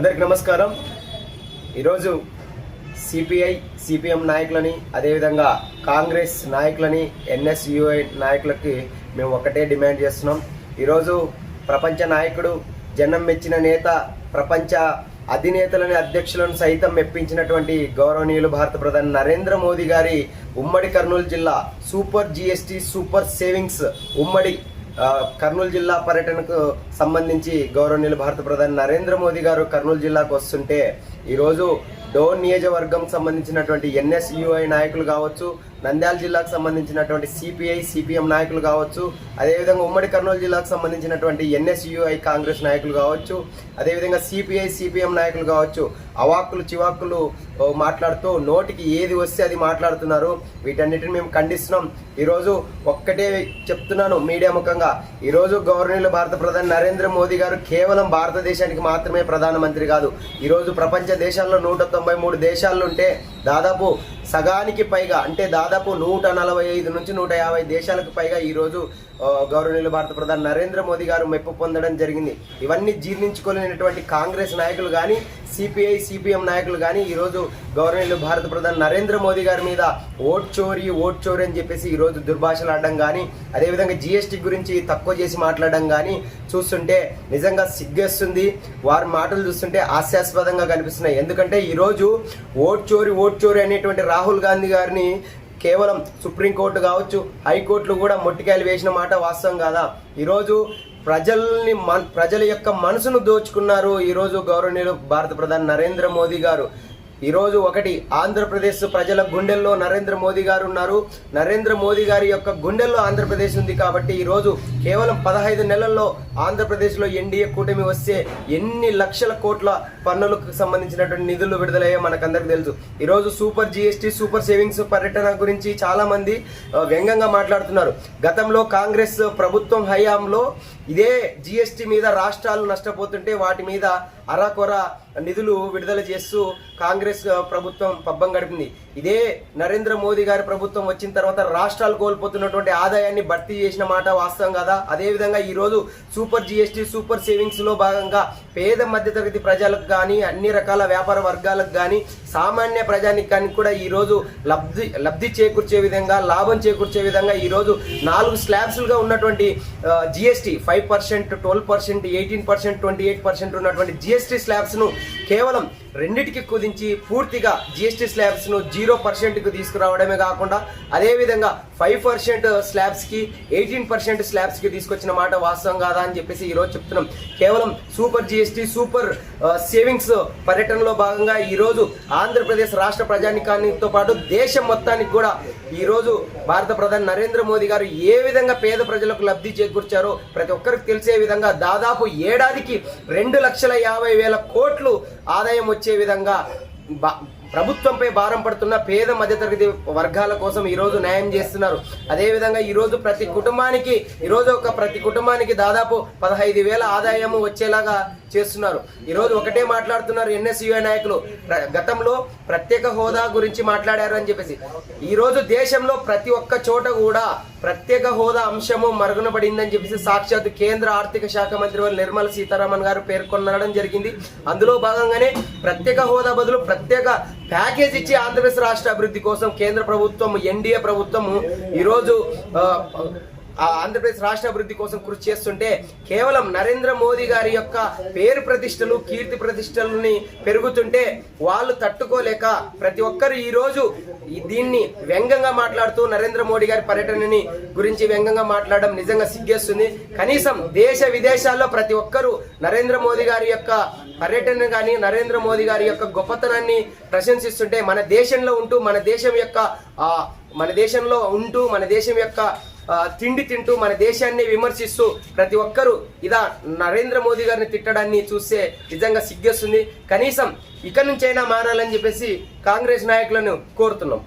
అందరికి నమస్కారం. ఈరోజు సిపిఐ సిపిఎం నాయకులని అదేవిధంగా కాంగ్రెస్ నాయకులని ఎన్ఎస్యుఐ నాయకులకి మేము ఒకటే డిమాండ్ చేస్తున్నాం. ఈరోజు ప్రపంచ నాయకుడు జనం మెచ్చిన నేత ప్రపంచ అధినేతలని అధ్యక్షులను సైతం మెప్పించినటువంటి గౌరవనీయులు భారత ప్రధాని నరేంద్ర మోదీ గారి ఉమ్మడి కర్నూలు జిల్లా సూపర్ జిఎస్టి సూపర్ సేవింగ్స్ ఉమ్మడి కర్నూలు జిల్లా పర్యటనకు సంబంధించి గౌరవనీయులు భారత ప్రధాని నరేంద్ర మోదీ గారు కర్నూలు జిల్లాకు వస్తుంటే ఈరోజు డోన్ నియోజకవర్గం సంబంధించినటువంటి ఎన్ఎస్యుఐ నాయకులు కావచ్చు నంద్యాల జిల్లాకు సంబంధించినటువంటి సిపిఐ సిపిఎం నాయకులు కావచ్చు. అదేవిధంగా ఉమ్మడి కర్నూలు జిల్లాకు సంబంధించినటువంటి ఎన్ఎస్యుఐ కాంగ్రెస్ నాయకులు కావచ్చు. అదేవిధంగా సిపిఐ సిపిఎం నాయకులు కావచ్చు. అవాక్కులు చివాక్కులు మాట్లాడుతూ నోటికి ఏది వస్తే అది మాట్లాడుతున్నారు. వీటన్నిటిని మేము ఖండిస్తున్నాం. ఈరోజు ఒక్కటే చెప్తున్నాను మీడియా ముఖంగా. ఈరోజు గవర్నర్ భారత ప్రధాని నరేంద్ర మోదీ గారు కేవలం భారతదేశానికి మాత్రమే ప్రధానమంత్రి కాదు. ఈరోజు ప్రపంచ దేశాల్లో నూట తొంభై మూడు దేశాలు ఉంటే దాదాపు సగానికి పైగా అంటే దాదాపు నూట నలభై ఐదు నుంచి నూట యాభై దేశాలకు పైగా ఈరోజు ఆ, గౌరవనీయులు భారత ప్రధాని నరేంద్ర మోదీ గారు మెప్పు పొందడం జరిగింది. ఇవన్నీ జీర్ణించుకోలేనటువంటి కాంగ్రెస్ నాయకులు కానీ సిపిఐ సిపిఎం నాయకులు కానీ ఈరోజు గవర్నర్లు భారత ప్రధాని నరేంద్ర మోదీ గారి మీద ఓట్ చోరీ ఓట్ చోరీ అని చెప్పేసి ఈరోజు దుర్భాషలు ఆడడం కానీ అదేవిధంగా జిఎస్టీ గురించి తక్కువ చేసి మాట్లాడడం కానీ చూస్తుంటే నిజంగా సిగ్గేస్తుంది. వారి మాటలు చూస్తుంటే హాస్యాస్పదంగా కనిపిస్తున్నాయి. ఎందుకంటే ఈరోజు ఓట్ చోరీ ఓట్ చోరీ అనేటువంటి రాహుల్ గాంధీ గారిని కేవలం సుప్రీంకోర్టు కావచ్చు హైకోర్టులు కూడా మొట్టికాయలు వేసిన మాట వాస్తవం కాదా? ఈరోజు ప్రజల్ని మన ప్రజల యొక్క మనసును దోచుకున్నారు ఈరోజు గౌరవనీయులు భారత ప్రధాని నరేంద్ర మోదీ గారు. ఈరోజు ఒకటి ఆంధ్రప్రదేశ్ ప్రజల గుండెల్లో నరేంద్ర మోదీ గారు ఉన్నారు. నరేంద్ర మోదీ గారి యొక్క గుండెల్లో ఆంధ్రప్రదేశ్ ఉంది కాబట్టి ఈరోజు కేవలం పదహైదు నెలల్లో ఆంధ్రప్రదేశ్లో ఎన్డీఏ కూటమి వస్తే ఎన్ని లక్షల కోట్ల పన్నులకు సంబంధించినటువంటి నిధులు విడుదలయ్యో మనకందరికి తెలుసు. ఈరోజు సూపర్ జిఎస్టీ సూపర్ సేవింగ్స్ పర్యటన గురించి చాలామంది వ్యంగ్యంగా మాట్లాడుతున్నారు. గతంలో కాంగ్రెస్ ప్రభుత్వం హయాంలో ఇదే జిఎస్టీ మీద రాష్ట్రాలు నష్టపోతుంటే వాటి మీద అరాకొర నిధులు విడుదల చేస్తూ కాంగ్రెస్ ప్రభుత్వం పబ్బం గడిపింది. ఇదే నరేంద్ర మోదీ గారి ప్రభుత్వం వచ్చిన తర్వాత రాష్ట్రాలు కోల్పోతున్నటువంటి ఆదాయాన్ని భర్తీ చేసిన మాట వాస్తవం కదా? అదేవిధంగా ఈరోజు సూపర్ జిఎస్టీ సూపర్ సేవింగ్స్లో భాగంగా పేద మధ్యతరగతి ప్రజలకు కానీ అన్ని రకాల వ్యాపార వర్గాలకు కానీ సామాన్య ప్రజానికానికి కూడా ఈరోజు లబ్ధి లబ్ధి చేకూర్చే విధంగా లాభం చేకూర్చే విధంగా ఈరోజు నాలుగు స్లాబ్స్లుగా ఉన్నటువంటి GST five percent twelve percent eighteen percent twenty eight percent ఉన్నటువంటి జిఎస్టీ స్లాబ్స్ను కేవలం రెండిటికి కుదించి పూర్తిగా జిఎస్టీ స్లాబ్స్ను జీరో పర్సెంట్కి తీసుకురావడమే కాకుండా అదేవిధంగా ఫైవ్ పర్సెంట్ స్లాబ్స్కి ఎయిటీన్ పర్సెంట్ స్లాబ్స్కి తీసుకొచ్చిన మాట వాస్తవం కాదా అని చెప్పేసి ఈరోజు చెప్తున్నాం. కేవలం సూపర్ జిఎస్టీ సూపర్ సేవింగ్స్ పర్యటనలో భాగంగా ఈరోజు ఆంధ్రప్రదేశ్ రాష్ట్ర ప్రజానికానితో పాటు దేశం మొత్తానికి కూడా ఈరోజు భారత ప్రధాని నరేంద్ర మోదీ గారు ఏ విధంగా పేద ప్రజలకు లబ్ధి చేకూర్చారో ప్రతి ఒక్కరికి తెలిసే విధంగా దాదాపు ఏడాదికి రెండు లక్షల యాభై వేల కోట్లు ఆదాయం వచ్చే విధంగా బా- ప్రభుత్వంపై భారం పడుతున్న పేద మధ్యతరగతి వర్గాల కోసం ఈరోజు న్యాయం చేస్తున్నారు. అదేవిధంగా ఈరోజు ప్రతి కుటుంబానికి ఈరోజు ఒక ప్రతి కుటుంబానికి దాదాపు పదహైదు వేల ఆదాయము వచ్చేలాగా చేస్తున్నారు. ఈరోజు ఒకటే మాట్లాడుతున్నారు ఎన్ఎస్యుఐ నాయకులు. గతంలో ప్రత్యేక హోదా గురించి మాట్లాడారు అని చెప్పేసి. ఈరోజు దేశంలో ప్రతి ఒక్క చోట కూడా ప్రత్యేక హోదా అంశము మరుగున పడిందని చెప్పేసి సాక్షాత్ కేంద్ర ఆర్థిక శాఖ మంత్రి వారు నిర్మల సీతారామన్ గారు పేర్కొనడం జరిగింది. అందులో భాగంగానే ప్రత్యేక హోదా బదులు ప్రత్యేక ప్యాకేజ్ ఇచ్చి ఆంధ్రప్రదేశ్ రాష్ట్ర అభివృద్ధి కోసం కేంద్ర ప్రభుత్వం ఎన్డీఏ ప్రభుత్వం ఈరోజు ఆంధ్రప్రదేశ్ రాష్ట్ర అభివృద్ధి కోసం కృషి చేస్తుంటే కేవలం నరేంద్ర మోదీ గారి యొక్క పేరు ప్రతిష్టలు కీర్తి ప్రతిష్టలని పెరుగుతుంటే వాళ్ళు తట్టుకోలేక ప్రతి ఒక్కరు ఈరోజు దీన్ని వ్యంగ్యంగా మాట్లాడుతూ నరేంద్ర మోడీ గారి పర్యటనని గురించి వ్యంగ్యంగా మాట్లాడడం నిజంగా సిగ్గేస్తుంది. కనీసం దేశ విదేశాల్లో ప్రతి ఒక్కరూ నరేంద్ర మోదీ గారి యొక్క పర్యటన కానీ నరేంద్ర మోదీ గారి యొక్క గొప్పతనాన్ని ప్రశంసిస్తుంటే మన దేశంలో ఉంటూ మన దేశం యొక్క మన దేశంలో ఉంటూ మన దేశం యొక్క తిండి తింటూ మన దేశాన్ని విమర్శిస్తూ ప్రతి ఒక్కరూ ఇదా నరేంద్ర మోదీ గారిని తిట్టడాన్ని చూస్తే నిజంగా సిగ్గేస్తుంది. కనీసం ఇక నుంచైనా మారాలని చెప్పేసి కాంగ్రెస్ నాయకులను కోరుతున్నాం.